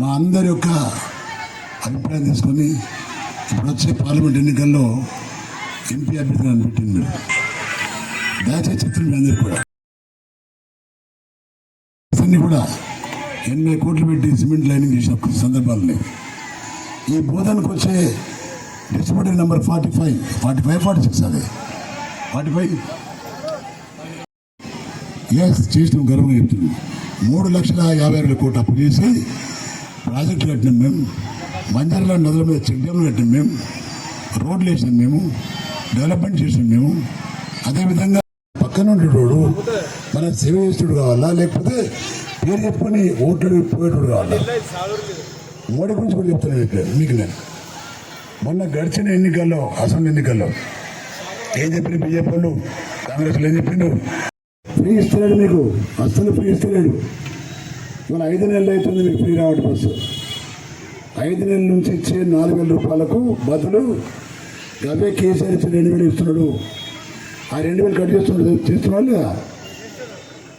మా అందరి యొక్క అభిప్రాయం తీసుకొని ఇప్పుడు వచ్చే పార్లమెంట్ ఎన్నికల్లో ఎంపీ అభ్యర్థులను పెట్టింది మీరు. దయచేసి చెప్తుంది మీ అందరికీ కూడా. అన్ని కూడా ఎనభై కోట్లు పెట్టి సిమెంట్ లైనింగ్ చేసిన సందర్భాలని ఈ బోధనకు వచ్చే distributor number forty five forty five forty six అది. Forty five. ఎస్ చేసిన గర్వంగా చెప్తుంది మూడు లక్షల యాభై వేల కోట్లు అప్పు చేసి ప్రాజెక్టులు కట్టినాం మేము. మంజర్ల నదుల మీద చెక్ డ్యామ్లు కట్టినాం మేము. రోడ్లు వేసినాం మేము. డెవలప్మెంట్ చేసినాం మేము. అదేవిధంగా పక్కన ఉండేటోడు మన సేవ చేసేటోడు కావాలా? లేకపోతే పేరు చెప్పుకొని ఓట్లు పోయేటోడు కావాలా? మోడీ గురించి కూడా చెప్తాను మీకు మీకు నేను. మొన్న గడిచిన ఎన్నికల్లో అసెంబ్లీ ఎన్నికల్లో ఏం చెప్పిన బీజేపీ వాళ్ళు? కాంగ్రెస్ ఏం చెప్పిండు? ఫ్రీ ఇస్తలేడు మీకు. అస్సలు ఫ్రీ ఇస్తలేడు. మన ఐదు నెలలు అవుతుంది మీకు ఫ్రీ రావడం బస్సు. ఐదు నెలల నుంచి ఇచ్చే నాలుగు వేల రూపాయలకు బదులు అవే కేసీఆర్ ఇచ్చి రెండు వేలు ఇస్తున్నాడు. ఆ రెండు వేలు కట్ చేస్తున్నాడు. చేస్తున్నాడు కదా?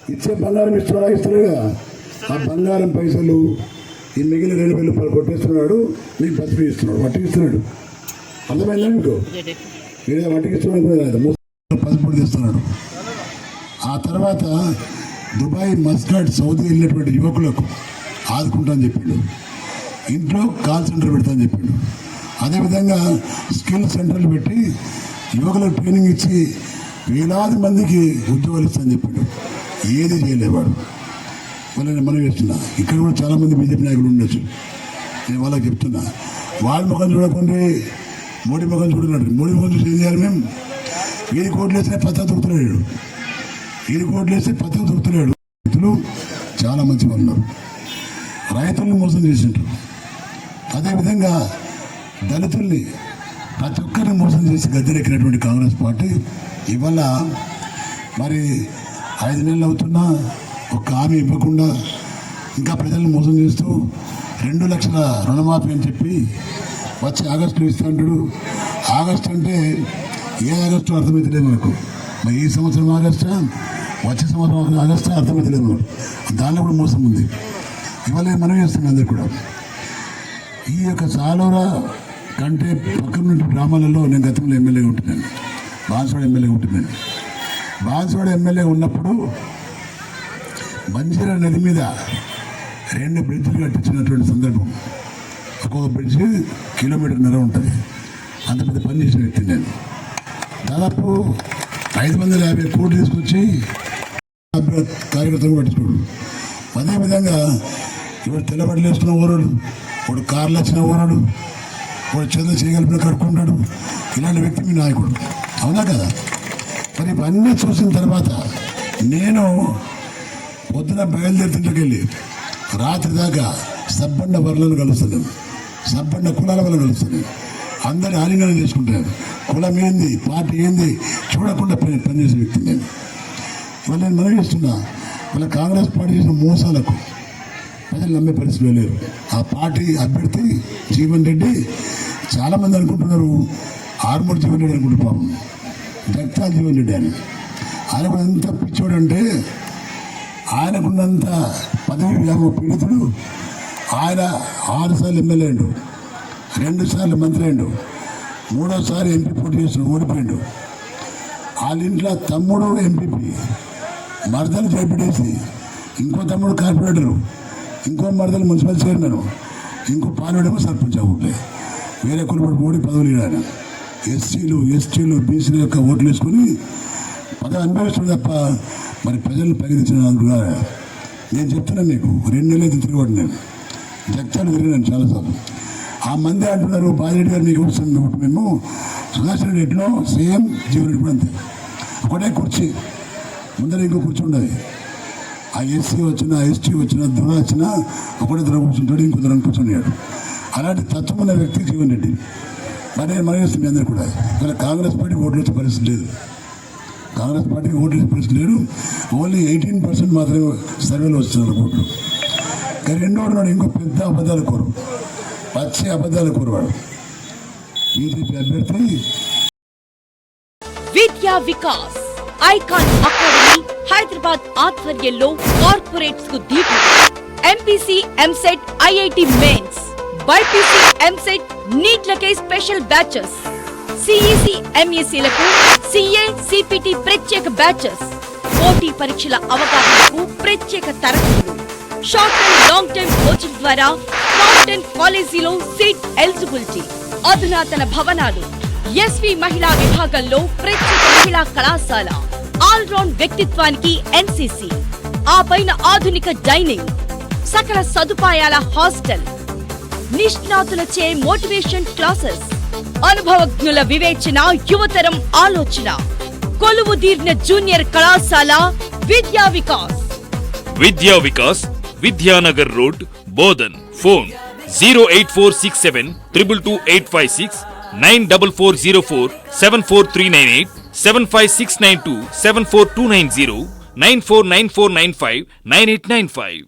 ఇచ్చే బంగారం ఇస్తున్నాడా? ఇస్తున్నాడు కదా ఆ బంగారం పైసలు ఈ మిగిలిన రెండు వేల రూపాయలు కొట్టేస్తున్నాడు. మీకు బస్సు ఇస్తున్నాడు. వడ్డీకి ఇస్తున్నాడు. అర్థమైందా మీకు? వీడే వడ్డీకి ఇస్తున్నాడు పసుపు తీస్తున్నాడు. ఆ తర్వాత దుబాయ్ మస్కట్ సౌదీ వెళ్ళినటువంటి యువకులకు ఆదుకుంటా అని చెప్పిండు. ఇంట్లో కాల్ సెంటర్ పెడతా అని చెప్పిండు. అదేవిధంగా స్కిల్ సెంటర్లు పెట్టి యువకులకు ట్రైనింగ్ ఇచ్చి వేలాది మందికి ఉద్యోగాలు ఇస్తా అని చెప్పిండు. ఏది చేయలేవాడు వాళ్ళని మనం చేస్తున్నా. ఇక్కడ కూడా చాలామంది బీజేపీ నాయకులు ఉండొచ్చు. నేను వాళ్ళకి చెప్తున్నా. వాళ్ళ ముఖం చూడకుండా మోడీ ముఖం చూడలేదు మోడీ ముఖం చూసి ఏం చేయాలి మేము? వీరి కోట్లు వేసిన పద్ధతి దొరుకుతున్నాడు వీరి కోట్లు వేస్తే పద్ధతి దొరుకుతున్నాడు రైతులు చాలా మంచి ఉన్నారు. రైతుల్ని మోసం చేసింటారు అదేవిధంగా దళితుల్ని ప్రతి ఒక్కరిని మోసం చేసి గద్దెనెక్కినటువంటి కాంగ్రెస్ పార్టీ ఇవాళ మరి ఐదు నెలలు అవుతున్నా ఒక హామీ ఇవ్వకుండా ఇంకా ప్రజలను మోసం చేస్తూ రెండు లక్షల రుణమాఫీ అని చెప్పి వచ్చే ఆగస్టులో ఇస్తా అంటాడు. ఆగస్టు అంటే ఏ ఆగస్టు అర్థమైతలేదు మనకు. మరి ఈ సంవత్సరం ఆగస్టా? వచ్చే సంవత్సరం ఆగస్టా అర్థమైతలేదు మనకు. దానిలో కూడా మోసం ఉంది. ఇవాళ మనం చేస్తున్నాం అందరు కూడా. ఈ యొక్క సాలోరా కంటే పక్కన గ్రామాలలో నేను గతంలో ఎమ్మెల్యేగా ఉంటున్నాను. బాన్సవాడ ఎమ్మెల్యే ఉంటున్నాను. బాన్సవాడ ఎమ్మెల్యే ఉన్నప్పుడు బంజీరా నది మీద రెండు బ్రిడ్జ్లు కట్టించినటువంటి సందర్భం. ఒక్కొక్క బ్రిడ్జ్ కిలోమీటర్ నెల ఉంటుంది. అంత పెద్ద పని చేసిన వ్యక్తి నేను. దాదాపు ఐదు వందల యాభై కోట్లు తీసుకొచ్చి కార్యకర్తలు పట్టించుకోడు అదేవిధంగా ఇప్పుడు తెల్లబట్టలు వేసుకున్న ఊరడు ఇప్పుడు కార్లు వచ్చిన ఊరడు ఇప్పుడు చెంద చేయగలిపిన కట్టుకుంటాడు ఇలాంటి వ్యక్తి మీ నాయకుడు. అవునా కదా? మరి ఇవన్నీ చూసిన తర్వాత నేను పొద్దున బయలుదేరుతుంటకెళ్ళి రాత్రి దాకా సబ్బండ వర్లను కలుస్తున్నాను సబ్బండ కులాల వల్ల కలుస్తున్నాను అందరి ఆలింగనం చేసుకుంటాను. కులం ఏంది? పార్టీ ఏంది? చూడకుండా పని పనిచేసే వ్యక్తి నేను. ఇవాళ నేను మనం చేస్తున్నా వాళ్ళ కాంగ్రెస్ పార్టీ చేసిన మోసాలకు ప్రజలు నమ్మే పరిస్థితులు లేరు ఆ పార్టీ అభ్యర్థి జీవన్ రెడ్డి చాలామంది అనుకుంటున్నారు ఆర్మూర్ జీవన్ రెడ్డి అనుకుంటారు పాపం. జగతాల్ జీవన్ రెడ్డి అని. ఆయన కూడా ఎంత పిచ్చోడంటే ఆయనకున్నంత పదవి వ్యామో పీడితుడు ఆయన ఆరు సార్లు ఎమ్మెల్యే అయిండు రెండు సార్లు మంత్రి అయ్యాడు మూడోసారి ఎంపీ పోటీ చేసిన ఓడిపోయాడు. వాళ్ళ ఇంట్లో తమ్ముడు ఎంపీపీ. మరదలు చేపట్టేసి ఇంకో తమ్ముడు కార్పొరేటరు ఇంకో మరదలు మున్సిపల్ చైర్మన్ ఇంకో పాలడేమో సర్పంచ్ అవుతుంటే వేరే కులపడి ఓడి పదవులు ఆయన ఎస్సీలు ఎస్టీలు బీసీల యొక్క ఓట్లు వేసుకుని పదవి అనుభవిస్తుంది తప్ప మరి ప్రజలను పరిగణించిన కూడా నేను చెప్తున్నాను మీకు రెండు నెలలు అయితే తిరిగి నేను. జగ్తాలు తిరిగినాను చాలాసార్లు. ఆ మంది అంటున్నారు బాజిరెడ్డి గారు మీకు వస్తుంది మేము. సుదర్శన్ రెడ్డిలో సేమ్ జీవన్ రెడ్డి కూడా అంతే. ఒకటే కుర్చీ. ముందర ఇంకో కుర్చీ ఆ ఎస్సీ వచ్చినా ఎస్టీ వచ్చినా దుర వచ్చినా ఒకటే దుర కూర్చుంటాడు ఇంకో కూర్చున్నాడు. అలాంటి తత్వం ఉన్న వ్యక్తి జీవన్ రెడ్డి. మరి నేను మనం చేస్తుంది కూడా ఇలా కాంగ్రెస్ పార్టీ ఓట్లు వచ్చే పరిస్థితి లేదు. కాంగ్రెస్ పార్టీకి ఓట్లు వచ్చే పరిస్థితి లేదు. ఓన్లీ ఎయిటీన్ పర్సెంట్ మాత్రమే సర్వేలో వస్తున్నారు ఓట్లు. కానీ రెండో వాడు ఇంకో పెద్ద అబద్ధాలు కోరు. పచ్చి అబద్ధాలు కోరువాడు బీజేపీ అభ్యర్థి విద్యా వికాస్. ఐకాన్ అకాడమీ హైదరాబాద్ ఆధ్వర్యంలో కార్పొరేట్స్కు దీపం. MPC EAMCET IIT mains BiPC EAMCET నీట్లకే special batches. CEC ఎంఈసీలకు సిఏ సిపిటి ప్రత్యేక బ్యాచెస్. పోటీ పరీక్షల అవగాహనకు ప్రత్యేక తరగతులు. Short and long time coaching ద్వారా టాప్ కాలేజీలో సీట్ ఎలిజిబిలిటీ అధునాతన భవనాలు. ఎస్వి మహిళా విభాగంలో ప్రత్యేక మహిళా కళాశాల. ఆల్ రౌండ్ వ్యక్తిత్వానికి ఎన్సీసీ. ఆ పైన ఆధునిక డైనింగ్ సకల సదుపాయాల హాస్టల్ నిష్ణాతులచే మోటివేషన్ క్లాసెస్ అనుభవజ్ఞుల వివేచన యువతరం ఆలోచన కొలువు తీర్న జూనియర్ కళాశాల Vidya Vikas. Vidya Vikas Vidyanagar road Bodhan phone zero eight four six seven triple two eight five six nine double four zero four seven four three nine eight seven five six nine two seven four two nine zero nine four nine four nine five nine eight nine five